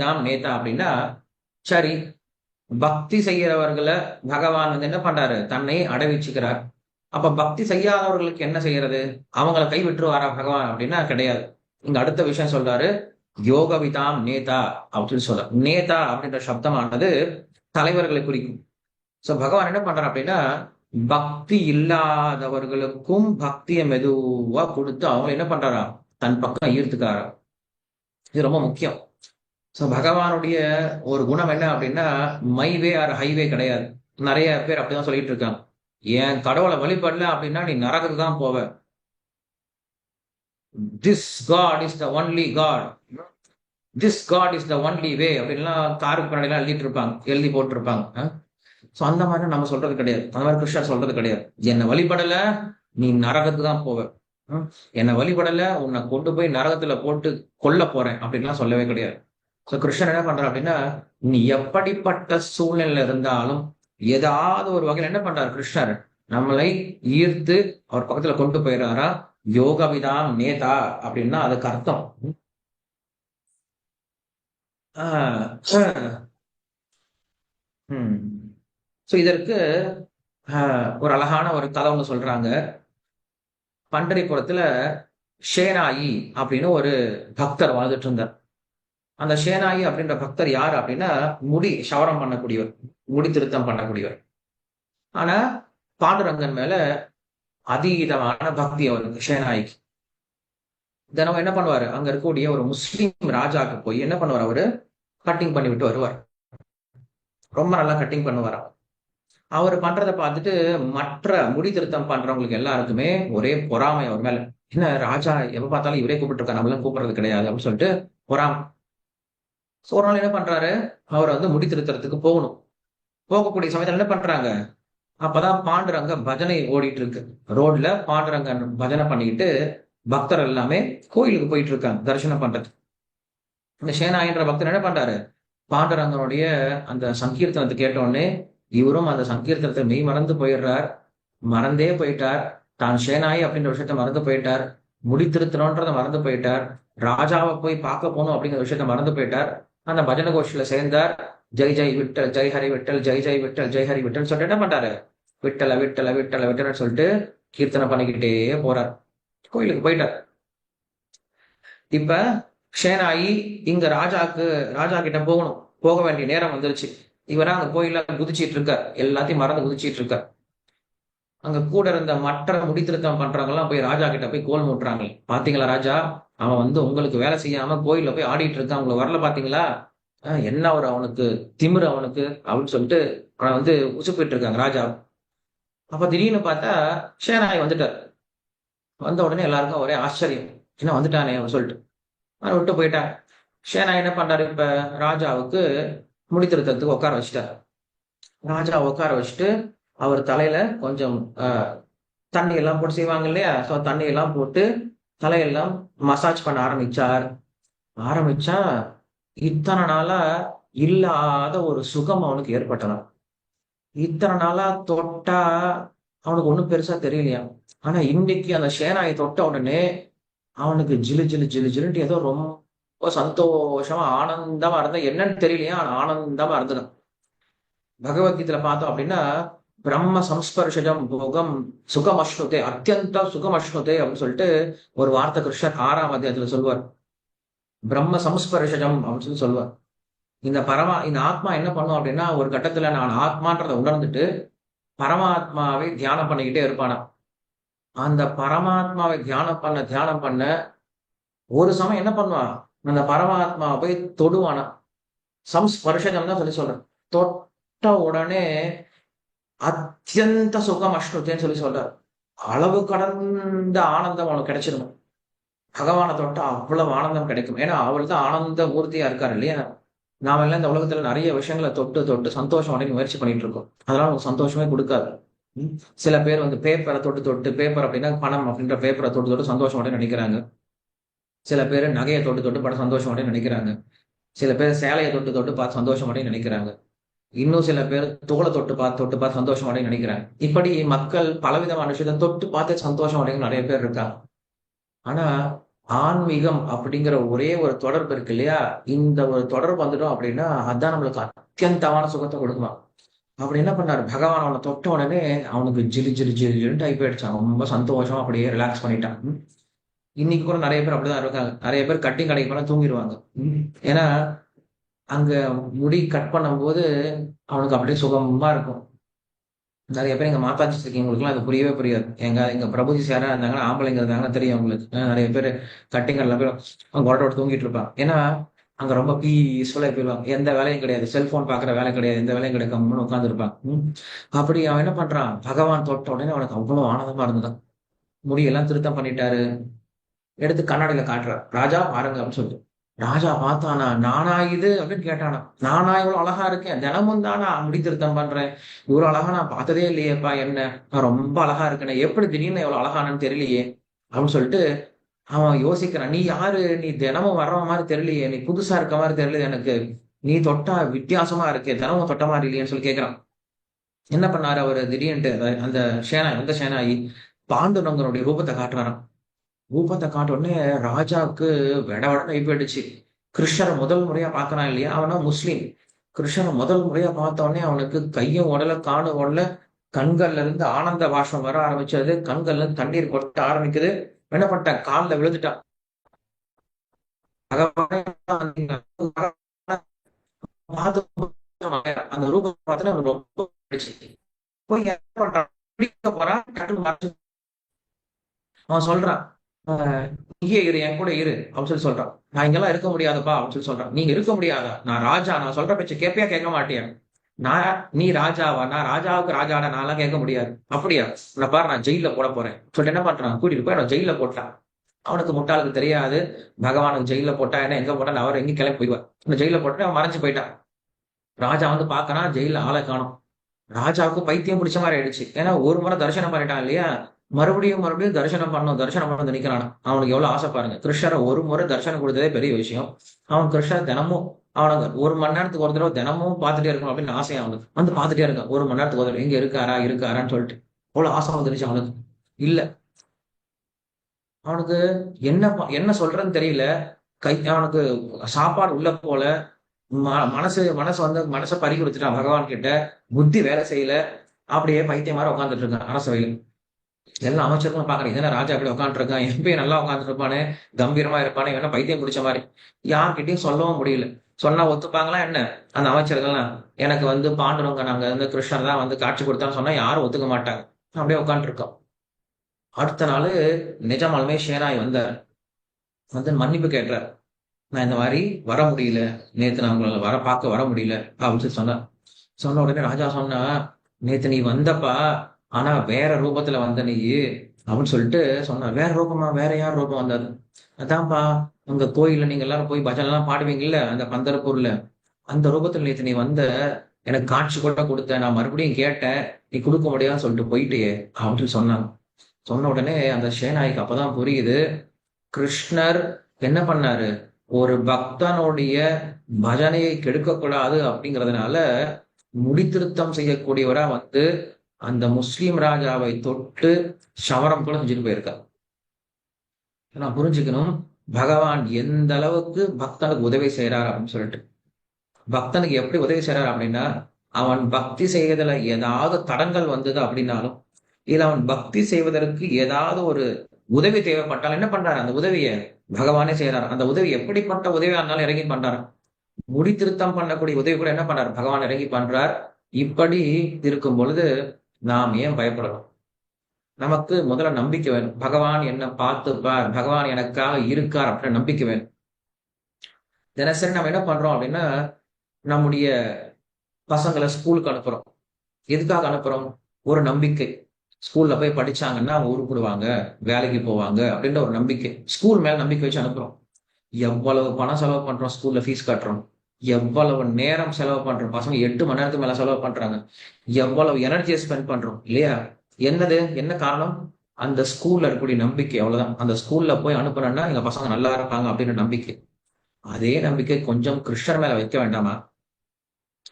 தான் நேதா அப்படின்னா சரி பக்தி செய்யறவர்களை பகவான் வந்து என்ன பண்றாரு? தன்னை அடைவிச்சுக்கிறார். அப்ப பக்தி செய்யாதவர்களுக்கு என்ன செய்யறது? அவங்கள கை விட்டுருவாரா பகவான் அப்படின்னா கிடையாது. இங்க அடுத்த விஷயம் சொல்றாரு யோகவிதாம் நேதா அப்படின்னு சொல்ற நேதா அப்படின்ற சப்தமானது தலைவர்களை குறிக்கும். சோ பகவான் என்ன பண்றார் அப்படின்னா பக்தி இல்லாதவர்களுக்கும் பக்தியை மெதுவா கொடுத்து அவங்க என்ன பண்றாரா தன் பக்கம் ஈர்த்துக்காரா இது ரொம்ப முக்கியம். ஸோ பகவானுடைய ஒரு குணம் என்ன அப்படின்னா மைவே ஆர் ஹைவே கிடையாது. நிறைய பேர் அப்படிதான் சொல்லிட்டு இருக்காங்க. என் கடவுளை வழிபடல அப்படின்னா நீ நரகத்துக்கு தான் போவ. This God is the only God this God is the only way அப்படின்லாம் காருக்கு பின்னாடிலாம் எழுதிட்டு இருப்பாங்க. எழுதி போட்டிருப்பாங்க. ஸோ அந்த மாதிரி நம்ம சொல்றது கிடையாது. அந்த மாதிரி கிருஷ்ணர் சொல்றது கிடையாது. என்னை வழிபடல நீ நரகத்துக்கு தான் போவ. என்னை வழிபடல உன்னை கொண்டு போய் நரகத்துல போட்டு கொல்ல போறேன் அப்படின்லாம் சொல்லவே கிடையாது. ஸோ கிருஷ்ணன் என்ன பண்றார் அப்படின்னா நீ எப்படிப்பட்ட சூழ்நிலையில இருந்தாலும் ஏதாவது ஒரு வகையில் என்ன பண்றாரு கிருஷ்ணர்? நம்மளை ஈர்த்து அவர் பக்கத்துல கொண்டு போயிடுறாரா? யோகவிதாம் நேதா அப்படின்னா அதுக்கு அர்த்தம். ஆஹ் ஸோ இதற்கு ஆஹ், ஒரு அழகான ஒரு கதை ஒன்று சொல்றாங்க. பண்டரிபுரத்துல ஷேனாயி அப்படின்னு ஒரு பக்தர் வாழ்ந்துட்டு இருந்தார். அந்த சேனாயி அப்படின்ற பக்தர் யார் அப்படின்னா முடி சவரம் பண்ணக்கூடியவர் முடி திருத்தம் பண்ணக்கூடியவர். ஆனா பாண்டுரங்கன் மேல அதீதமான பக்தி அவருக்கு சேனாய்க்கு. தினம் என்ன பண்ணுவாரு? அங்க இருக்கக்கூடிய ஒரு முஸ்லீம் ராஜாக்கு போய் என்ன பண்ணுவார் அவரு? கட்டிங் பண்ணி விட்டு வருவார். ரொம்ப நல்லா கட்டிங் பண்ணுவார் அவர். அவர் பண்றதை பார்த்துட்டு மற்ற முடி திருத்தம் பண்றவங்களுக்கு எல்லாருக்குமே ஒரே பொறாமை அவர் மேல. என்ன ராஜா எப்ப பார்த்தாலும் இவரே கூப்பிட்டு இருக்கா நம்மளும் கூப்பிடுறது கிடையாது அப்படின்னு சொல்லிட்டு பொறாமை. ஸோ ஒரு நாள் என்ன பண்றாரு? அவரை வந்து முடி திருத்தறதுக்கு போகணும். போகக்கூடிய சமயத்தில் என்ன பண்றாங்க? அப்பதான் பாண்டுரங்க பஜனை ஓடிட்டு இருக்கு. ரோட்ல பாண்டுரங்கன் பஜனை பண்ணிக்கிட்டு பக்தர் எல்லாமே கோயிலுக்கு போயிட்டு இருக்காங்க தரிசனம் பண்றது இந்த சேனாயின்ற பக்தர் என்ன பண்றாரு? பாண்டுரங்கனுடைய அந்த சங்கீர்த்தனத்தை கேட்ட உடனே இவரும் அந்த சங்கீர்த்தனத்தை மெய் மறந்து போயிடுறார். மறந்தே போயிட்டார். தான் சேனாயி அப்படின்ற விஷயத்த மறந்து போயிட்டார். முடி திருத்தணுன்றத மறந்து போயிட்டார். ராஜாவை போய் பார்க்க போகணும் அப்படிங்கிற விஷயத்த மறந்து போயிட்டார். அந்த பஜனை கோஷில சேர்ந்தார். ஜெய் ஜெய் விட்டல் ஜெய் ஹரி விட்டல் ஜெய் ஜெய் விட்டல் ஜெய் ஹரி விட்டல் சொல்லிட்டு என்ன பண்றாரு? விட்டல விட்டல விட்டல விட்டலன்னு சொல்லிட்டு கீர்த்தனை பண்ணிக்கிட்டே போறார். கோயிலுக்கு போயிட்டார். இப்ப ஷேனாயி இங்க ராஜாக்கு ராஜா கிட்ட போகணும். போக வேண்டிய நேரம் வந்துருச்சு. இவரா அந்த கோயில குதிச்சிட்டு இருக்கார். எல்லாத்தையும் மறந்து குதிச்சிட்டு இருக்கார். அங்க கூட இருந்த மற்ற முடித்திருத்தம் பண்றவங்க எல்லாம் போய் ராஜா கிட்ட போய் கோல் மூட்டுறாங்க. பாத்தீங்களா ராஜா? அவன் வந்து உங்களுக்கு வேலை செய்யாம கோயில போய் ஆடிட்டு இருக்கான். அவங்களை வரல பாத்தீங்களா? என்ன ஒரு அவனுக்கு? திமிரு அவனுக்கு அப்படின்னு சொல்லிட்டு அவனை வந்து உசுப்பிட்டு இருக்காங்க ராஜா. அப்ப திடீர்னு பார்த்தா சேனாய் வந்துட்டார். வந்த உடனே எல்லாருக்கும் ஒரே ஆச்சரியம். என்ன வந்துட்டானே அவன் சொல்லிட்டு. அவன் விட்டு போயிட்டான். ஷேனாய் என்ன பண்றாரு? இப்ப ராஜாவுக்கு முடித்திருத்தத்துக்கு உட்கார வச்சுட்டார். ராஜா உட்கார வச்சுட்டு அவர் தலையில கொஞ்சம் தண்ணி எல்லாம் போட்டு செய்வாங்க இல்லையா? ஸோ தண்ணி எல்லாம் போட்டு தலையெல்லாம் மசாஜ் பண்ண ஆரம்பிச்சார். ஆரம்பிச்சா இத்தனை நாளா இல்லாத ஒரு சுகம் அவனுக்கு ஏற்பட்டதாம். இத்தனை நாளா தொட்டா அவனுக்கு ஒண்ணும் பெருசா தெரியலையா? ஆனா இன்னைக்கு அந்த சேனாயை தொட்ட உடனே அவனுக்கு ஜிலு ஜிலு ஜிலு ஜிலுன்ட்டு ஏதோ ரொம்ப சந்தோஷமா ஆனந்தமா இருந்தா என்னன்னு தெரியலையா? ஆனந்தமா இருந்தது பகவத்கீதையில பார்த்தோம் அப்படின்னா பிரம்ம சம்ஸ்பர்ஷஜம் போகம் சுகம் அஷ்ணுதே அத்தியந்த சுகம் அஷ்ணுதே அப்படின்னு சொல்லிட்டு ஒரு வார்த்தை கிருஷ்ணர் ஆறாம் அத்தியாயத்துல சொல்வார் பிரம்ம சம்ஸ்பர்ஷஜம் அப்படின்னு சொல்லி சொல்வார் இந்த பரமா இந்த ஆத்மா என்ன பண்ணும் அப்படின்னா ஒரு கட்டத்துல நான் ஆத்மான்றதை உணர்ந்துட்டு பரமாத்மாவை தியானம் பண்ணிக்கிட்டே இருப்பானா அந்த பரமாத்மாவை தியானம் பண்ண தியானம் பண்ண ஒரு சமயம் என்ன பண்ணுவான்? அந்த பரமாத்மாவை போய் தொடுவானா சம்ஸ்பர்ஷஜம் தான் சொல்லி சொல்றேன் தொட்ட உடனே அத்தியந்த சுகம் அஷ்ணுத்தேன்னு சொல்லி சொல்றாரு. அளவு கடந்த ஆனந்தம் அவனுக்கு கிடைச்சிருமா பகவானை தொட்டா அவ்வளவு ஆனந்தம் கிடைக்கும். ஏன்னா அவள் தான் ஆனந்த மூர்த்தியா இருக்காரு இல்லையா? நாம எல்லாம் இந்த உலகத்துல நிறைய விஷயங்களை தொட்டு தொட்டு சந்தோஷம் அடைய முயற்சி பண்ணிட்டு இருக்கோம். அதெல்லாம் நமக்கு சந்தோஷமே கொடுக்காது. சில பேர் வந்து பேப்பரை தொட்டு தொட்டு பேப்பர் அப்படின்னா பணம் அப்படின்ற பேப்பரை தொட்டு தொட்டு சந்தோஷம் அடைய நினைக்கிறாங்க. சில பேர் நகையை தொட்டு தொட்டு பட சந்தோஷம் அடைய நினைக்கிறாங்க. சில பேர் சேலையை தொட்டு தொட்டு பார்த்து சந்தோஷம் அடைய நினைக்கிறாங்க. இன்னும் சில பேர் தோலை தொட்டு பார்த்து தொட்டு பார்த்து சந்தோஷம் அடைய நினைக்கிறாங்க. இப்படி மக்கள் பலவிதமான விஷயத்தை தொட்டு பார்த்து சந்தோஷம் அடையும் நிறைய பேர் இருக்காங்க. ஆனா ஆன்மீகம் அப்படிங்கிற ஒரே ஒரு தொடர்பு இருக்கு இல்லையா? இந்த ஒரு தொடர்பு வந்துடும் அப்படின்னா அதான் நம்மளுக்கு அத்தியந்தமான சுகத்தை கொடுக்குமா? அப்படி என்ன பண்ணாரு? பகவான் அவனை தொட்ட உடனே அவனுக்கு ஜிலி ஜிலி ஜிலி ஜிலின்னு டைப் ஆயிடுச்சான் ரொம்ப சந்தோஷம் அப்படியே ரிலாக்ஸ் பண்ணிட்டான். இன்னைக்கு கூட நிறைய பேர் அப்படிதான் இருக்காங்க. நிறைய பேர் கட்டிங் கடைக்கு போனா தூங்கிடுவாங்க. ஏன்னா அங்க முடி கட் பண்ணும்போது அவனுக்கு அப்படியே சுகமா இருக்கும். நிறைய பேர் எங்க மாதாஜி இருக்கீங்களுக்குலாம் அது புரியவே புரியாது. எங்க எங்க பிரபுஜி யாராக இருந்தாங்கன்னா ஆம்பளைங்க இருந்தாங்கன்னா தெரியும் அவங்களுக்கு நிறைய பேர் கட்டிங்கர்ல போய் அவங்க கொரட்டோட தூங்கிட்டு இருப்பான். ஏன்னா அங்க ரொம்ப பீஸ்ஃபுல்லா போயிடுவாங்க எந்த வேலையும் கிடையாது. செல்போன் பாக்குற வேலை கிடையாது. எந்த வேலையும் கிடையாது. கம்முன்னு இருப்பான். அப்படி அவன் என்ன பண்றான்? பகவான் தொட்ட உடனே அவனுக்கு அவ்வளவு ஆனந்தமா இருந்ததான் முடியெல்லாம் திருத்தம் பண்ணிட்டாரு. எடுத்து கண்ணாடியில காட்டுறான் ராஜா பாருங்க அப்படின்னு சொல்லிட்டு. ராஜா பார்த்தானா நானா இது அப்படின்னு கேட்டானா. நானா இவ்வளவு அழகா இருக்கேன். தினமும் தானா முடி திருத்தம் பண்றேன். இவ்வளவு அழகா நான் பார்த்ததே இல்லையேப்பா என்ன? நான் ரொம்ப அழகா இருக்கேன். எப்படி திடீர்னு எவ்வளவு அழகானு தெரியலையே. அப்படின்னு சொல்லிட்டு அவன் யோசிக்கிறான். நீ யாரு? நீ தினமும் வர்ற மாதிரி தெரியலையே. நீ புதுசா இருக்க மாதிரி தெரியல எனக்கு. நீ தொட்டா வித்தியாசமா இருக்கே. தினமும் தொட்ட மாதிரி இல்லையேன்னு சொல்லி கேட்கிறான் என்ன பண்ணாரு அவர்? திடீர்னுட்டு அந்த- அந்த சேனாய் வந்த சேனாயி பாண்டுரங்கனுடைய ரூபத்தை காட்டுறாராம். ரூபத்தை காட்ட உடனே ராஜாவுக்கு விட விட போயிடுச்சு கிருஷ்ணரை முதல் முறையா பார்க்கறான் இல்லையா? அவனா முஸ்லீம். கிருஷ்ணரை முதல் முறையா பார்த்த உடனே அவனுக்கு கையும் உடல காணும் உடல கண்கள்ல இருந்து ஆனந்த வாஷம் வர ஆரம்பிச்சது. கண்கள்ல இருந்து தண்ணீர் கொட்ட ஆரம்பிக்குது. என்ன பண்ணிட்டான்? காலில் விழுந்துட்டான். அந்த ரூபம் பார்த்தா ரொம்ப போய் என்ன பண்றான்? போறான் அவன் சொல்றான் இங்கே இரு என் கூட இரு அப்படின்னு சொல்லி சொல்றான். நான் இங்கெல்லாம் இருக்க முடியாதுப்பா அப்படின்னு சொல்லி சொல்றான். நீங்க இருக்க முடியாதா? நான் ராஜா நான் சொல்ற பேச்சு கேட்பியா கேட்க மாட்டியா? நான் நீ ராஜாவா? நான் ராஜாவுக்கு ராஜாடா நான்லாம் கேட்க முடியாது. அப்படியா? நான் பாரு நான் ஜெயில போட போறேன். சொல்லிட்டு என்ன பண்றான்? கூட்டிட்டு போய் நான் ஜெயில போட்டான். அவனுக்கு முட்டாளுக்கு தெரியாது. பகவானுக்கு ஜெயில போட்டா என்ன எங்க போட்டா அவர் எங்க கிளம்பி போய்வார் இந்த ஜெயில போட்டு அவன் மறைஞ்சு போயிட்டான். ராஜா வந்து பாக்கனா ஜெயில ஆளை காணும். ராஜாவுக்கு பைத்தியம் பிடிச்ச மாதிரி ஆயிடுச்சு. ஏன்னா ஒரு முறை தரிசனம் பண்ணிட்டான் இல்லையா? மறுபடியும் மறுபடியும் தரிசனம் பண்ணும் தரிசனம் பண்ண வந்து அவனுக்கு எவ்வளவு ஆசை பாருங்க. கிருஷ்ணரை ஒரு முறை தரிசனம் கொடுத்ததே பெரிய விஷயம். அவன் கிருஷ்ணர் தினமும் அவனுக்கு ஒரு மணி நேரத்துக்கு ஒரு தடவை தினமும் பார்த்துட்டே இருக்கணும் அப்படின்னு ஆசை அவனுக்கு. வந்து பார்த்துட்டே இருக்கான். ஒரு மணி நேரத்துக்கு ஒரு தடவை எங்க இருக்காரா இருக்காரான்னு சொல்லிட்டு. அவ்வளவு ஆசை வந்துருச்சு அவனுக்கு. இல்ல. அவனுக்கு என்ன ப- என்ன சொல்றதுன்னு தெரியல. கை அவனுக்கு சாப்பாடு உள்ள போல. மனசு மனசு வந்து மனசை பறி கொடுத்துட்டான் பகவான் கிட்ட புத்தி வேலை செய்யல. அப்படியே பைத்தியம் மாதிரி உட்காந்துட்டு இருக்கான் அரசவையில். எல்லா அமைச்சர்களும் பாக்குறேன் இதென்ன ராஜா அப்படி உட்காந்துருக்கான் எம்பி நல்லா உட்காந்துட்டு இருப்பானே கம்பீரமா இருப்பானே இவன பைத்தியம் பிடிச்ச மாதிரி. யார்கிட்டயும் சொல்லவும் முடியல. சொன்னா ஒத்துப்பாங்களா என்ன? அந்த அமைச்சர்கள்லாம் எனக்கு வந்து பாண்டுறவங்க நாங்க வந்து கிருஷ்ணர் தான் வந்து காட்சி கொடுத்தான்னு சொன்னா யாரும் ஒத்துக்க மாட்டாங்க. அப்படியே உட்காந்துருக்கோம் அடுத்த நாள் நிஜமாலுமே ஷேராய் வந்தார். வந்து மன்னிப்பு கேட்டார். நான் இந்த மாதிரி வர முடியல. நேத்து நான் உங்களை வர பார்க்க வர முடியல அப்படின்னு சொல்லி சொன்னார். சொன்ன உடனே ராஜா சொன்னா நேத்து நீ வந்தப்பா ஆனா வேற ரூபத்துல வந்த நீ அப்படின்னு சொல்லிட்டு சொன்னார். வேற ரூபமா? வேற யார் ரூபம் வந்தது அதான்ப்பா உங்க கோயில்ல நீங்க எல்லாரும் போய் பஜனை எல்லாம் பாடுவீங்கல்ல அந்த பந்தரப்பூர்ல. அந்த ரூபத்துல நேத்து நீ வந்த எனக்கு காட்சி கூட கொடுத்த நான் மறுபடியும் கேட்டேன் நீ கொடுக்க முடியாதுன்னு சொல்லிட்டு போயிட்டே அப்படின்னு சொன்னாங்க. சொன்ன உடனே அந்த சேனாய்க்கு அப்பதான் புரியுது கிருஷ்ணர் என்ன பண்ணாரு? ஒரு பக்தனுடைய பஜனையை கெடுக்கக்கூடாது அப்படிங்கிறதுனால முடித்திருத்தம் செய்யக்கூடியவரா வந்து அந்த முஸ்லீம் ராஜாவை தொட்டு சவரம் கூட செஞ்சுட்டு போயிருக்கார் நான் புரிஞ்சுக்கணும் பகவான் எந்த அளவுக்கு பக்தனுக்கு உதவி செய்யறாரு அப்படின்னு சொல்லிட்டு. பக்தனுக்கு எப்படி உதவி செய்யறாரு அப்படின்னா அவன் பக்தி செய்வதில் ஏதாவது தடங்கள் வந்தது அப்படின்னாலும் இல்லை அவன் பக்தி செய்வதற்கு ஏதாவது ஒரு உதவி தேவைப்பட்டால் என்ன பண்றாரு? அந்த உதவியை பகவானே செய்யறாரு அந்த உதவி எப்படிப்பட்ட உதவியா இருந்தாலும் இறங்கி பண்றாரு. முடி திருத்தம் பண்ணக்கூடிய உதவி கூட என்ன பண்றாரு? பகவான் இறங்கி பண்றார். இப்படி இருக்கும் பொழுது நாம் ஏன் பயப்படணும்? நமக்கு முதல்ல நம்பிக்கை வேணும். பகவான் என்ன பார்த்துப்பார் பகவான் எனக்காக இருக்கார் அப்படின்னு நம்பிக்கை வேணும். தினசரி நம்ம என்ன பண்றோம் அப்படின்னா நம்முடைய பசங்களை ஸ்கூலுக்கு அனுப்புறோம். எதுக்காக அனுப்புறோம்? ஒரு நம்பிக்கை. ஸ்கூல்ல போய் படிச்சாங்கன்னா அவங்க உருப்பிடுவாங்க வேலைக்கு போவாங்க அப்படின்ற ஒரு நம்பிக்கை. ஸ்கூல் மேல நம்பிக்கை வச்சு அனுப்புறோம். எவ்வளவு பணம் செலவு பண்றோம் ஸ்கூல்ல ஃபீஸ் கட்டுறோம். எவ்வளவு நேரம் செலவு பண்றோம்? பசங்க எட்டு மணி நேரத்துக்கு மேல செலவு பண்றாங்க. எவ்வளவு எனர்ஜியை ஸ்பெண்ட் பண்றோம்? இல்லையா? என்னது? என்ன காரணம்? அந்த ஸ்கூல்ல இருக்கக்கூடிய நம்பிக்கை. அவ்வளவுதான். அந்த ஸ்கூல்ல போய் அனுப்புறேன்னா எங்க பசங்க நல்லா இருப்பாங்க அப்படின்ற நம்பிக்கை. அதே நம்பிக்கை கொஞ்சம் கிருஷ்ணர் மேல வைக்க வேண்டாமா?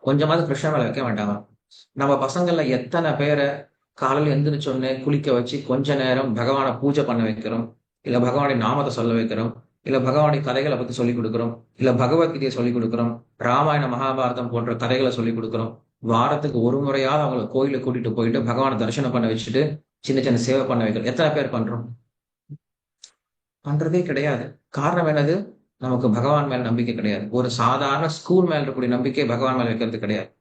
கொஞ்சமாவது கிருஷ்ணர் மேல வைக்க வேண்டாமா? நம்ம பசங்கள்ல எத்தனை பேரை காலையில எந்திரிச்சோடனே குளிக்க வச்சு கொஞ்ச நேரம் பகவானை பூஜை பண்ண வைக்கிறோம்? இல்ல பகவானுடைய நாமத்தை சொல்ல வைக்கிறோம்? இல்ல பகவானுடைய கதைகளை பத்தி சொல்லிக் கொடுக்குறோம். இல்ல பகவத்கீதையை சொல்லிக் கொடுக்குறோம். ராமாயண மகாபாரதம் போன்ற கதைகளை சொல்லிக் கொடுக்குறோம். வாரத்துக்கு ஒரு முறையாவது அவங்கள கோயிலுக்கு கூட்டிட்டு போயிட்டு பகவானை தரிசனம் பண்ண வச்சுட்டு சின்ன சின்ன சேவை பண்ண வைக்கிறோம். எத்தனை பேர் பண்றோம்? பண்றதே கிடையாது. காரணம் என்னது? நமக்கு பகவான் மேல நம்பிக்கை கிடையாது. ஒரு சாதாரண ஸ்கூல் மேல இருக்கக்கூடிய நம்பிக்கை பகவான் மேல வைக்கிறது கிடையாது.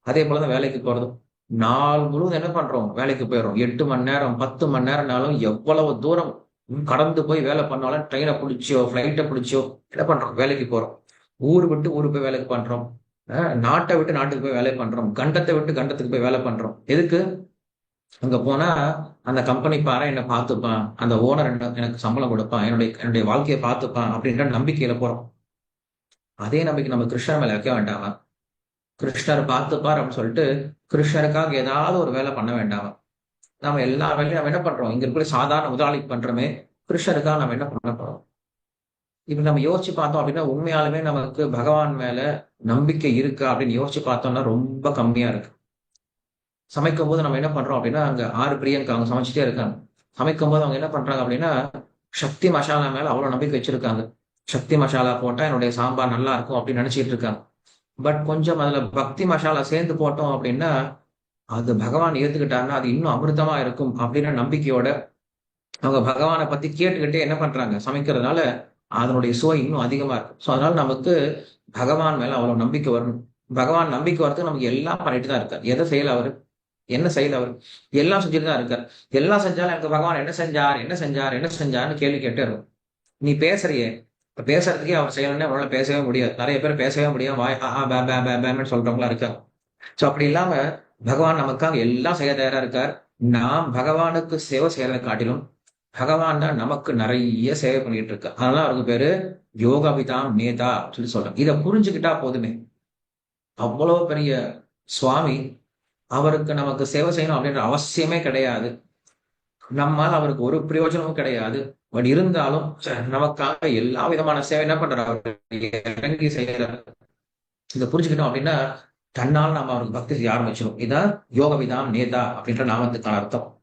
அதே போலதான் வேலைக்கு போறதும். நாள் முழுவதும் என்ன பண்றோம்? வேலைக்கு போயிடுறோம். எட்டு மணி நேரம் பத்து மணி நேரம்னாலும் எவ்வளவு தூரம் கடந்து போய் வேலை பண்ணாலும் ட்ரெயினை பிடிச்சியோ ஃப்ளைட்டை பிடிச்சியோ என்ன பண்றோம்? வேலைக்கு போறோம். ஊர் விட்டு ஊருக்கு போய் வேலைக்கு பண்றோம். நாட்டை விட்டு நாட்டுக்கு போய் வேலை பண்றோம். கண்டத்தை விட்டு கண்டத்துக்கு போய் வேலை பண்றோம். எதுக்கு? அங்க போனா அந்த கம்பெனி பாரு என்னை பார்த்துப்பான். அந்த ஓனர் என்ன எனக்கு சம்பளம் கொடுப்பான். என்னுடைய என்னுடைய வாழ்க்கையை பார்த்துப்பான் அப்படின்ற நம்பிக்கையில போறோம். அதே நம்பிக்கை நம்ம கிருஷ்ணர் மேல வைக்க வேண்டாமா? கிருஷ்ணர் பார்த்துப்பார் அப்படின்னு சொல்லிட்டு கிருஷ்ணருக்காக ஏதாவது ஒரு வேலை பண்ண வேண்டாமா? நம்ம எல்லா வேலையும் நம்ம என்ன பண்றோம்? இங்க இருக்கிற சாதாரண முதலாளி பண்றோமே கிருஷ்ணருக்காக நம்ம என்ன பண்ண போறோம்? இப்ப நம்ம யோசிச்சு பார்த்தோம் அப்படின்னா உண்மையாலுமே நமக்கு பகவான் மேல நம்பிக்கை இருக்கா அப்படின்னு யோசிச்சு பார்த்தோம்னா ரொம்ப கம்மியா இருக்கு. சமைக்கும் போது நம்ம என்ன பண்றோம் அப்படின்னா அங்க ஆறு பிரியங்க அவங்க சமைச்சிட்டே இருக்காங்க. சமைக்கும் போது அவங்க என்ன பண்றாங்க அப்படின்னா சக்தி மசாலா மேல அவ்வளவு நம்பிக்கை வச்சிருக்காங்க. சக்தி மசாலா போட்டா என்னுடைய சாம்பார் நல்லா இருக்கும் அப்படின்னு நினைச்சிட்டு இருக்காங்க. பட் கொஞ்சம் அதுல பக்தி மசாலா சேர்ந்து போட்டோம் அப்படின்னா அது பகவான் ஏத்துக்கிட்டாருன்னா அது இன்னும் அமிர்தமா இருக்கும் அப்படின்ற நம்பிக்கையோட அவங்க பகவானை பத்தி கேட்டுக்கிட்டே என்ன பண்றாங்க? சமைக்கிறதுனால அதனுடைய சுவை இன்னும் அதிகமா இருக்கும். ஸோ அதனால நமக்கு பகவான் மேல அவ்வளவு நம்பிக்கை வரணும். பகவான் நம்பிக்கை வரதுக்கு நமக்கு எல்லாம் பண்ணிட்டு தான் இருக்கார். எதை செய்யல அவரு? என்ன செய்யல அவர்? எல்லாம் செஞ்சுட்டு தான் இருக்கார். எல்லாம் செஞ்சாலும் எனக்கு பகவான் என்ன செஞ்சார் என்ன செஞ்சார் என்ன செஞ்சார்னு கேள்வி கேட்டே இருக்கும். நீ பேசுறியே. இப்ப பேசுறதுக்கே அவர் செய்யணும்னே அவரால் பேசவே முடியாது. நிறைய பேர் பேசவே முடியாது. வாய் ஆஹா பே பே பே பேன்னு சொல்றவங்களா இருக்காங்க. ஸோ அப்படி இல்லாம பகவான் நமக்காக எல்லாம் செய்ய தயாரா இருக்கார். நாம் பகவானுக்கு சேவை செய்யறதை காட்டிலும் பகவான் தான் நமக்கு நிறைய சேவை பண்ணிட்டு இருக்கு அதனால அவருக்கு பேரு யோகாபிதாம் நேதா சொல்லி சொல்றோம் இதை புரிஞ்சுக்கிட்டா போதுமே. அவ்வளவு பெரிய சுவாமி அவருக்கு நமக்கு சேவை செய்யணும் அப்படின்ற அவசியமே கிடையாது. நம்மால் அவருக்கு ஒரு பிரயோஜனமும் கிடையாது. பட் இருந்தாலும் நமக்காக எல்லா விதமான சேவை என்ன பண்றாரு? இறங்கி செய்யறாரு. இதை புரிஞ்சுக்கிட்டோம் அப்படின்னா தன்னால் நாம் அவருக்கு பக்தி செய்ய ஆரம்பிச்சிடும் இதான் யோக விதாம் நேதா அப்படின்ற நாமத்துக்கான அர்த்தம்.